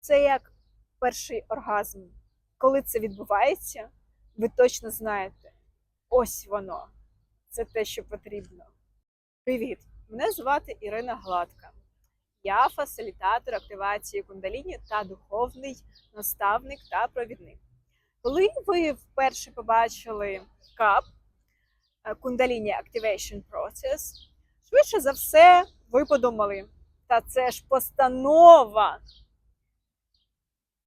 Це як перший оргазм. Коли це відбувається, ви точно знаєте, ось воно. Це те, що потрібно. Привіт! Мене звати Ірина Гладка. Я фасилітатор активації кундаліні та духовний наставник та провідник. Коли ви вперше побачили КАП Кундаліні Activation Process, швидше за все, ви подумали, та це ж постанова.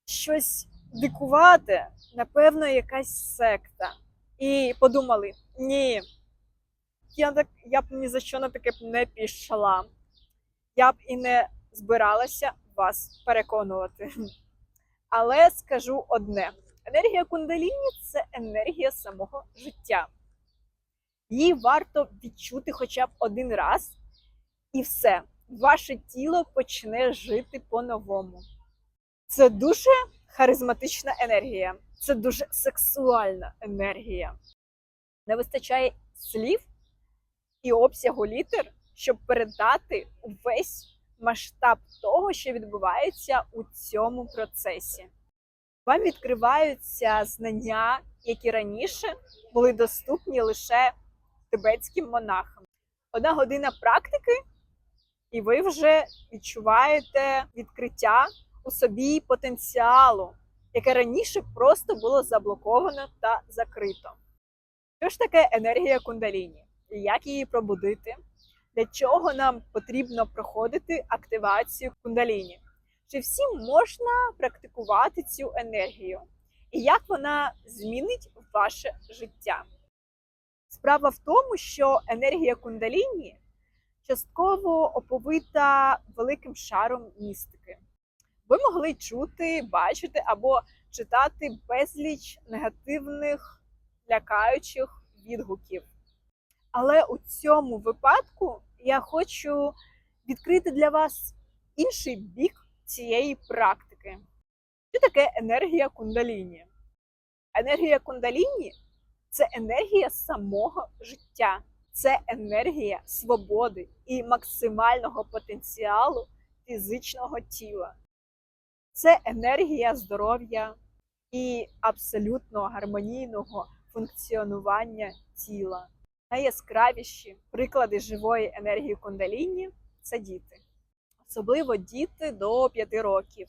Щось дикувате, напевно, якась секта. І подумали: ні, я, так, я б ні за що на таке б не пішла. Я б і не збиралася вас переконувати. Але скажу одне: енергія кундаліні це енергія самого життя. Її варто відчути хоча б один раз, і все, ваше тіло почне жити по-новому. Це дуже харизматична енергія, це дуже сексуальна енергія. Не вистачає слів і обсягу літер, щоб передати увесь масштаб того, що відбувається у цьому процесі. Вам відкриваються знання, які раніше були доступні лише тибетським монахам. Одна година практики, і ви вже відчуваєте відкриття у собі потенціалу, яке раніше просто було заблоковано та закрито. Що ж таке енергія кундаліні? Як її пробудити? Для чого нам потрібно проходити активацію кундаліні? Чи всім можна практикувати цю енергію? І як вона змінить ваше життя? Справа в тому, що енергія кундаліні частково оповита великим шаром містики. Ви могли чути, бачити або читати безліч негативних, лякаючих відгуків. Але у цьому випадку я хочу відкрити для вас інший бік цієї практики. Що таке енергія кундаліні? Енергія кундаліні це енергія самого життя, це енергія свободи і максимального потенціалу фізичного тіла. Це енергія здоров'я і абсолютно гармонійного функціонування тіла. Найяскравіші приклади живої енергії кундаліні це діти, особливо діти до 5 років.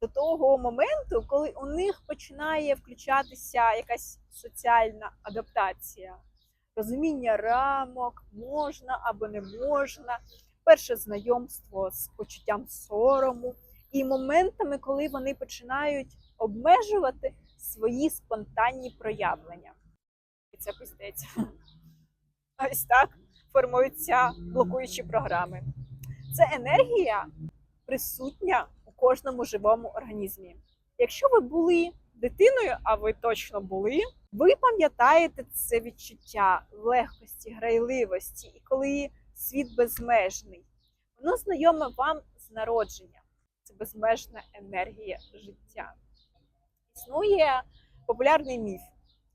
До того моменту, коли у них починає включатися якась соціальна адаптація, розуміння рамок, можна або не можна, перше знайомство з почуттям сорому і моментами, коли вони починають обмежувати свої спонтанні проявлення. І це пиздець. Ось так формуються блокуючі програми. Це енергія присутня у кожному живому організмі. Якщо ви були дитиною, а ви точно були, ви пам'ятаєте це відчуття легкості, грайливості, і коли світ безмежний, воно знайоме вам з народження. Безмежна енергія життя. Існує популярний міф,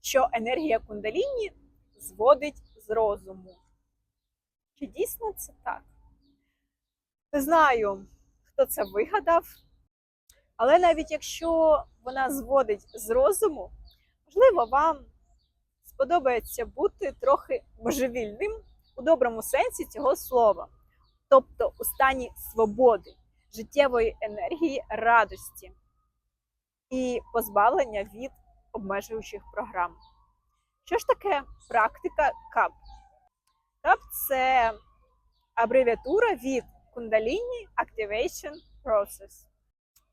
що енергія кундаліні зводить з розуму. Чи дійсно це так? Не знаю, хто це вигадав, але навіть якщо вона зводить з розуму, можливо, вам сподобається бути трохи божевільним у доброму сенсі цього слова, тобто у стані свободи, життєвої енергії, радості і позбавлення від обмежуючих програм. Що ж таке практика КАП? КАП це абревіатура від Kundalini Activation Process.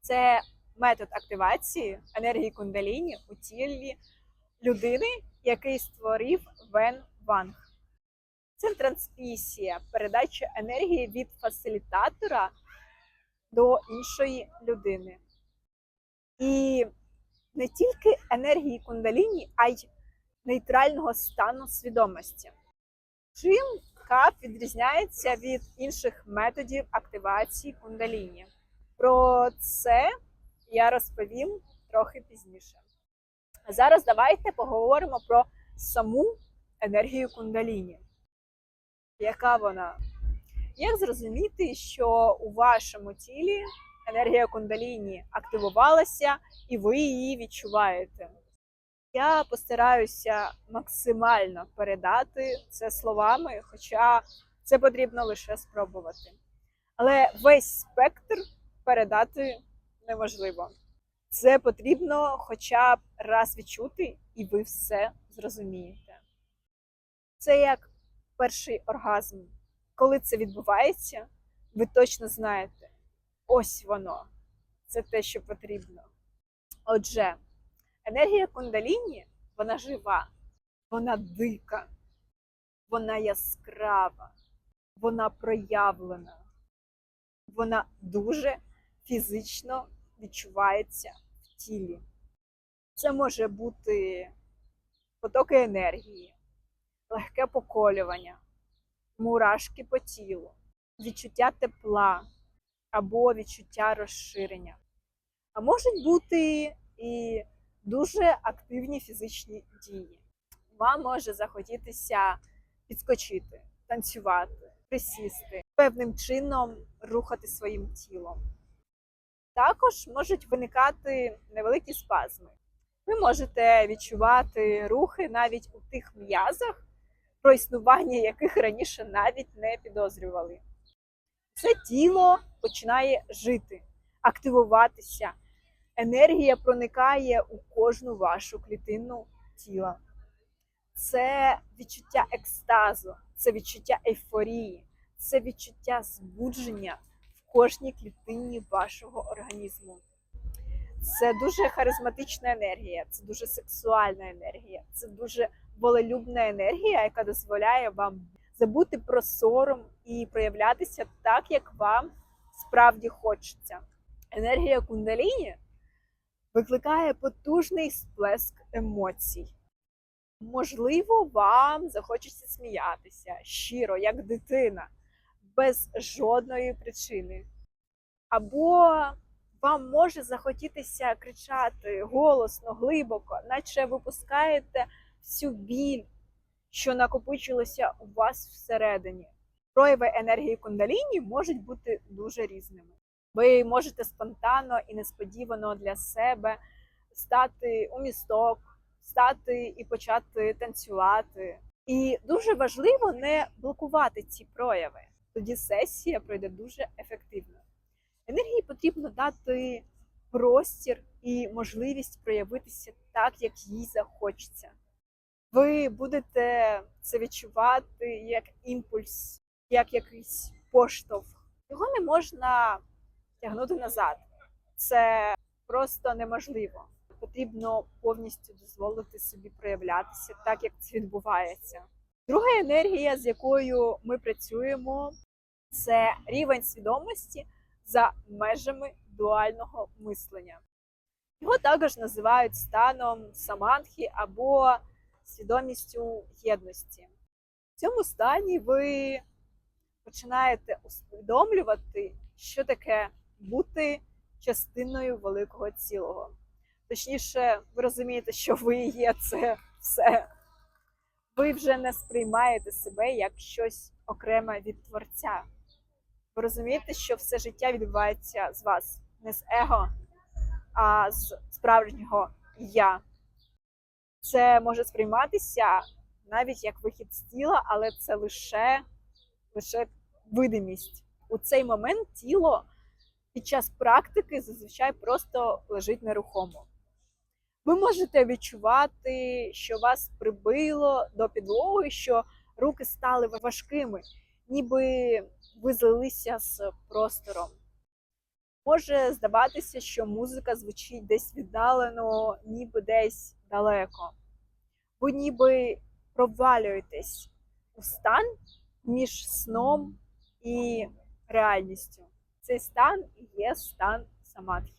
Це метод активації енергії кундаліні у тілі людини, який створив Вен Ванг. Це трансмісія, передача енергії від фасилітатора до іншої людини. І не тільки енергії кундаліні, а й нейтрального стану свідомості. Чим КАП відрізняється від інших методів активації кундаліні? Про це я розповім трохи пізніше. А зараз давайте поговоримо про саму енергію кундаліні. Яка вона? Як зрозуміти, що у вашому тілі енергія кундаліні активувалася, і ви її відчуваєте. Я постараюся максимально передати це словами, хоча це потрібно лише спробувати. Але весь спектр передати неможливо. Це потрібно хоча б раз відчути, і ви все зрозумієте. Це як перший оргазм. Коли це відбувається, ви точно знаєте, ось воно. Це те, що потрібно. Отже, енергія кундаліні, вона жива, вона дика, вона яскрава, вона проявлена, вона дуже фізично відчувається в тілі. Це може бути потоки енергії, легке поколювання, мурашки по тілу, відчуття тепла або відчуття розширення. А можуть бути і дуже активні фізичні дії. Вам може захотітися підскочити, танцювати, присісти, певним чином рухати своїм тілом. Також можуть виникати невеликі спазми. Ви можете відчувати рухи навіть у тих м'язах, про існування яких раніше навіть не підозрювали. Це тіло починає жити, активуватися. Енергія проникає у кожну вашу клітину тіла. Це відчуття екстазу, це відчуття ейфорії, це відчуття збудження в кожній клітині вашого організму. Це дуже харизматична енергія, це дуже сексуальна енергія, це дуже волелюбна енергія, яка дозволяє вам забути про сором і проявлятися так, як вам справді хочеться. Енергія кундаліні викликає потужний сплеск емоцій. Можливо, вам захочеться сміятися щиро, як дитина, без жодної причини. Або вам може захотітися кричати голосно, глибоко, наче випускаєте всю біль, що накопичилося у вас всередині. Прояви енергії кундаліні можуть бути дуже різними. Ви можете спонтанно і несподівано для себе стати у місток, стати і почати танцювати. І дуже важливо не блокувати ці прояви. Тоді сесія пройде дуже ефективно. Енергії потрібно дати простір і можливість проявитися так, як їй захочеться. Ви будете це відчувати як імпульс, як якийсь поштовх. Його не можна тягнути назад. Це просто неможливо. Потрібно повністю дозволити собі проявлятися так, як це відбувається. Друга енергія, з якою ми працюємо, це рівень свідомості за межами дуального мислення. Його також називають станом саманхи або свідомістю єдності. В цьому стані ви починаєте усвідомлювати, що таке бути частиною великого цілого. Точніше, ви розумієте, що ви є це все. Ви вже не сприймаєте себе як щось окреме від творця. Ви розумієте, що все життя відбувається з вас не з его, а з справжнього я. Це може сприйматися навіть як вихід з тіла, але це лише, лише видимість. У цей момент тіло під час практики зазвичай просто лежить нерухомо. Ви можете відчувати, що вас прибило до підлоги, що руки стали важкими, ніби ви злилися з простором. Може здаватися, що музика звучить десь віддалено, ніби десь далеко. Ви ніби провалюєтесь у стан між сном і реальністю. Цей стан і є стан самадхі.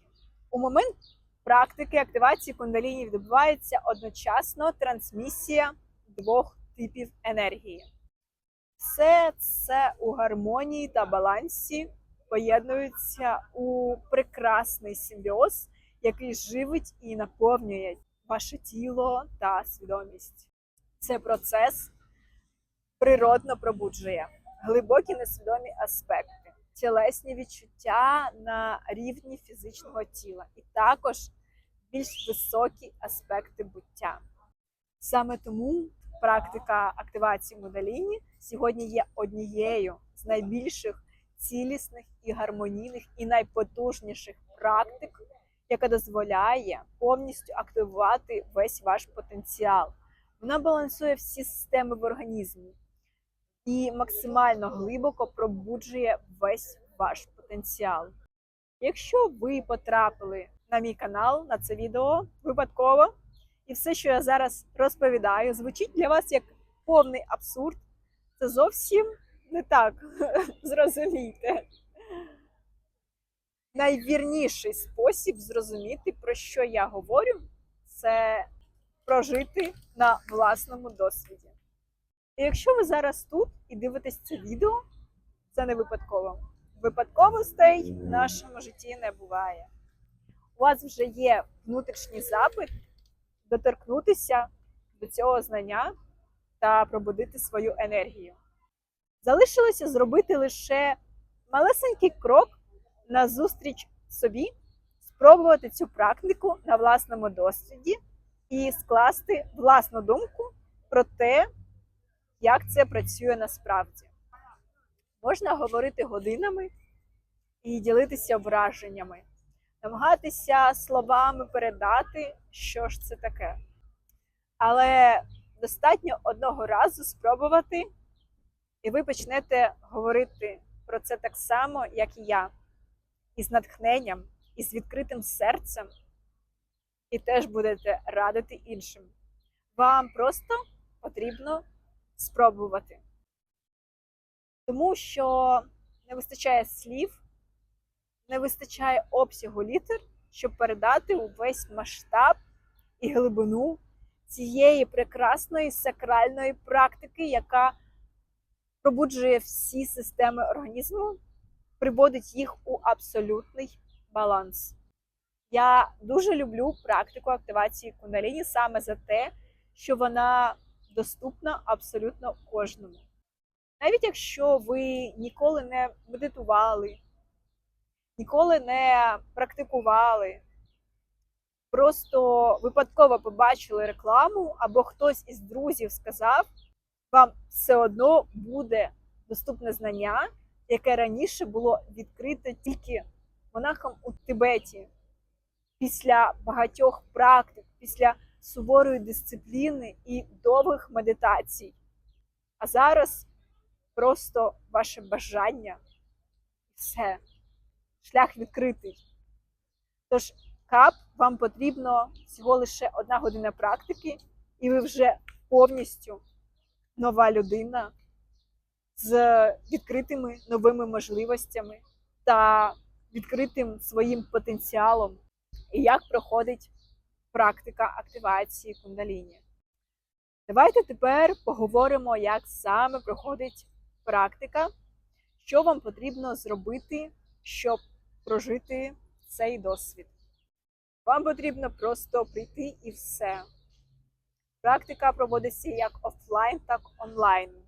У момент практики активації кундаліні відбувається одночасно трансмісія двох типів енергії. Все це у гармонії та балансі поєднується у прекрасний симбіоз, який живить і наповнює ваше тіло та свідомість. Це процес природно пробуджує глибокі несвідомі аспекти, тілесні відчуття на рівні фізичного тіла, і також більш високі аспекти буття. Саме тому практика активації Мудаліні сьогодні є однією з найбільших цілісних і гармонійних і найпотужніших практик, яка дозволяє повністю активувати весь ваш потенціал. Вона балансує всі системи в організмі і максимально глибоко пробуджує весь ваш потенціал. Якщо ви потрапили на мій канал на це відео випадково, і все, що я зараз розповідаю, звучить для вас як повний абсурд, це зовсім не так. Зрозумійте. Найвірніший спосіб зрозуміти, про що я говорю, це прожити на власному досвіді. І якщо ви зараз тут і дивитесь це відео, це не випадково. Випадковостей в нашому житті не буває. У вас вже є внутрішній запит доторкнутися до цього знання та пробудити свою енергію. Залишилося зробити лише малесенький крок назустріч собі, спробувати цю практику на власному досвіді і скласти власну думку про те, як це працює насправді. Можна говорити годинами і ділитися враженнями, намагатися словами передати, що ж це таке. Але достатньо одного разу спробувати, і ви почнете говорити про це так само, як і я, із натхненням, і з відкритим серцем, і теж будете радити іншим. Вам просто потрібно спробувати. Тому що не вистачає слів, не вистачає обсягу літер, щоб передати увесь масштаб і глибину цієї прекрасної сакральної практики, яка пробуджує всі системи організму, приводить їх у абсолютний баланс. Я дуже люблю практику активації кундаліні саме за те, що вона доступна абсолютно кожному. Навіть якщо ви ніколи не медитували, ніколи не практикували, просто випадково побачили рекламу, або хтось із друзів сказав, вам все одно буде доступне знання, яке раніше було відкрите тільки монахам у Тибеті. Після багатьох практик, після суворої дисципліни і довгих медитацій. А зараз просто ваше бажання і все. Шлях відкритий. Тож, кап вам потрібно всього лише одна година практики, і ви вже повністю нова людина з відкритими новими можливостями та відкритим своїм потенціалом. І як проходить практика активації кундаліні. Давайте тепер поговоримо, як саме проходить практика, що вам потрібно зробити, щоб прожити цей досвід. Вам потрібно просто прийти і все. Практика проводиться як офлайн, так і онлайн.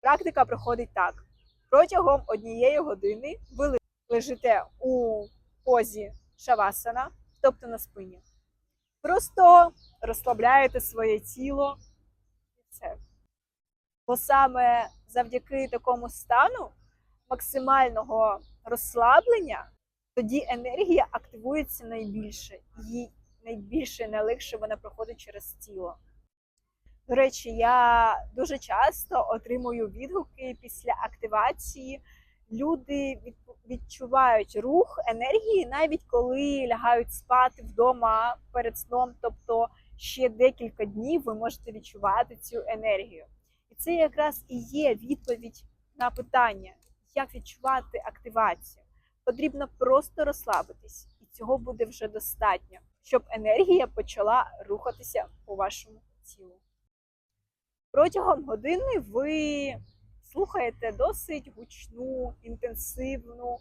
Практика проходить так. Протягом однієї години ви лежите у позі шавасана, тобто на спині. Просто розслабляєте своє тіло і все. Бо саме завдяки такому стану максимального розслаблення, тоді енергія активується найбільше, і найбільше найлегше вона проходить через тіло. До речі, я дуже часто отримую відгуки після активації. Люди відчувають рух енергії, навіть коли лягають спати вдома перед сном. Тобто ще декілька днів ви можете відчувати цю енергію. І це якраз і є відповідь на питання, як відчувати активацію. Потрібно просто розслабитись, і цього буде вже достатньо, щоб енергія почала рухатися по вашому тілу. Протягом години ви слухаєте досить гучну, інтенсивну,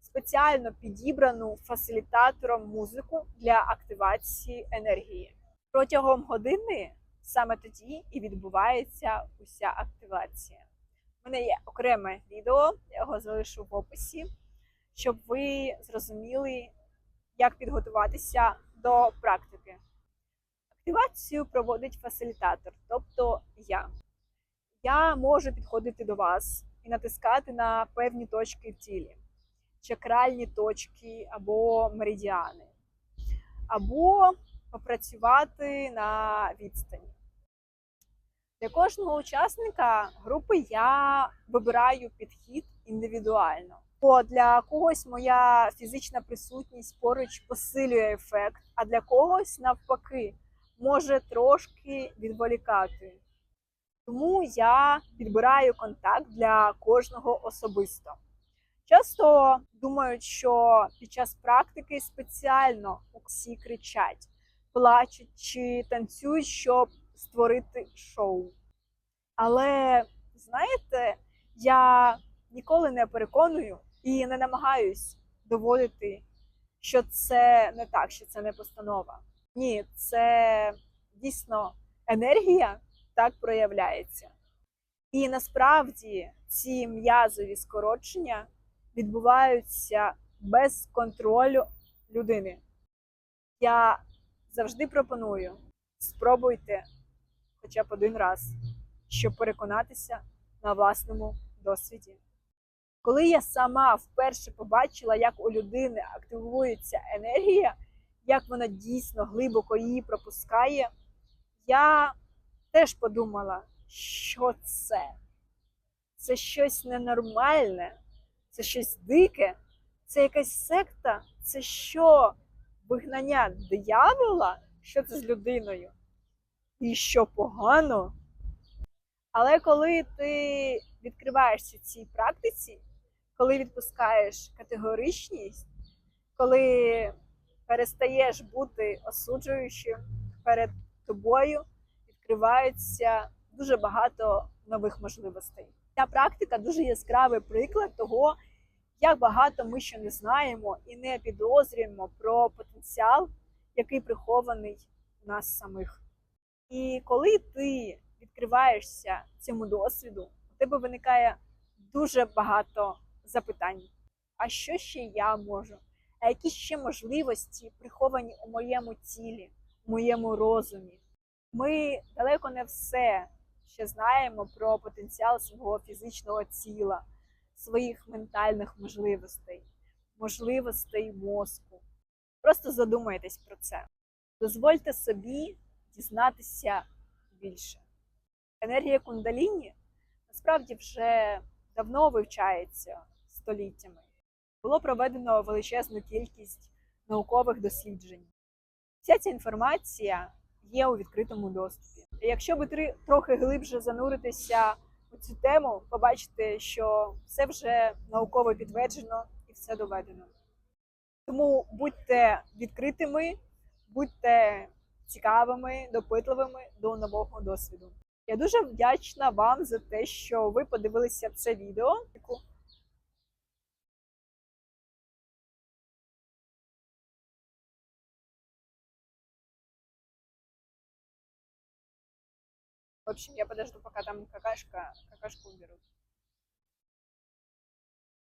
спеціально підібрану фасилітатором музику для активації енергії. Протягом години саме тоді і відбувається уся активація. У мене є окреме відео, я його залишу в описі, щоб ви зрозуміли, як підготуватися до практики. Активацію проводить фасилітатор, тобто я. Я можу підходити до вас і натискати на певні точки в тілі, чакральні точки або меридіани, або попрацювати на відстані. Для кожного учасника групи я вибираю підхід індивідуально. Бо для когось моя фізична присутність поруч посилює ефект, а для когось навпаки може трошки відволікати. Тому я підбираю контакт для кожного особисто. Часто думають, що під час практики спеціально всі кричать, плачуть чи танцюють, щоб створити шоу. Але знаєте, я ніколи не переконую і не намагаюсь доводити, що це не так, що це не постанова. Ні, це дійсно енергія так проявляється. І насправді ці м'язові скорочення відбуваються без контролю людини. Я завжди пропоную спробуйте хоча б один раз, щоб переконатися на власному досвіді. Коли я сама вперше побачила, як у людини активується енергія, як вона дійсно глибоко її пропускає, я теж подумала, що це? Це щось ненормальне, це щось дике, це якась секта, це що? Вигнання диявола? Що це з людиною? І що погано? Але коли ти відкриваєшся цій практиці, коли відпускаєш категоричність, коли перестаєш бути осуджуючим перед тобою, відкривається дуже багато нових можливостей. Ця практика дуже яскравий приклад того, як багато ми ще не знаємо і не підозрюємо про потенціал, який прихований у нас самих. І коли ти відкриваєшся цьому досвіду, у тебе виникає дуже багато запитань. А що ще я можу? А які ще можливості приховані у моєму тілі, у моєму розумі? Ми далеко не все ще знаємо про потенціал свого фізичного тіла, своїх ментальних можливостей, можливостей мозку. Просто задумайтесь про це. Дозвольте собі дізнатися більше. Енергія кундаліні насправді вже давно вивчається століттями. Було проведено величезну кількість наукових досліджень. Вся ця інформація є у відкритому доступі. І якщо ви три- трохи глибше зануритися у цю тему, побачите, що все вже науково підтверджено і все доведено. Тому будьте відкритими, будьте цікавими, допитливими до нового досвіду. Я дуже вдячна вам за те, що ви подивилися це відео. В общем, я подожду, пока там какашка, какашку уберут.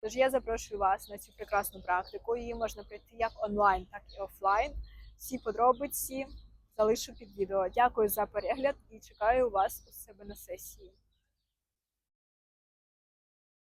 Тож я запрошую вас на цю прекрасну практику. Її можна пройти як онлайн, так і офлайн. Всі подробиці залишу під відео. Дякую за перегляд і чекаю вас у себе на сесії.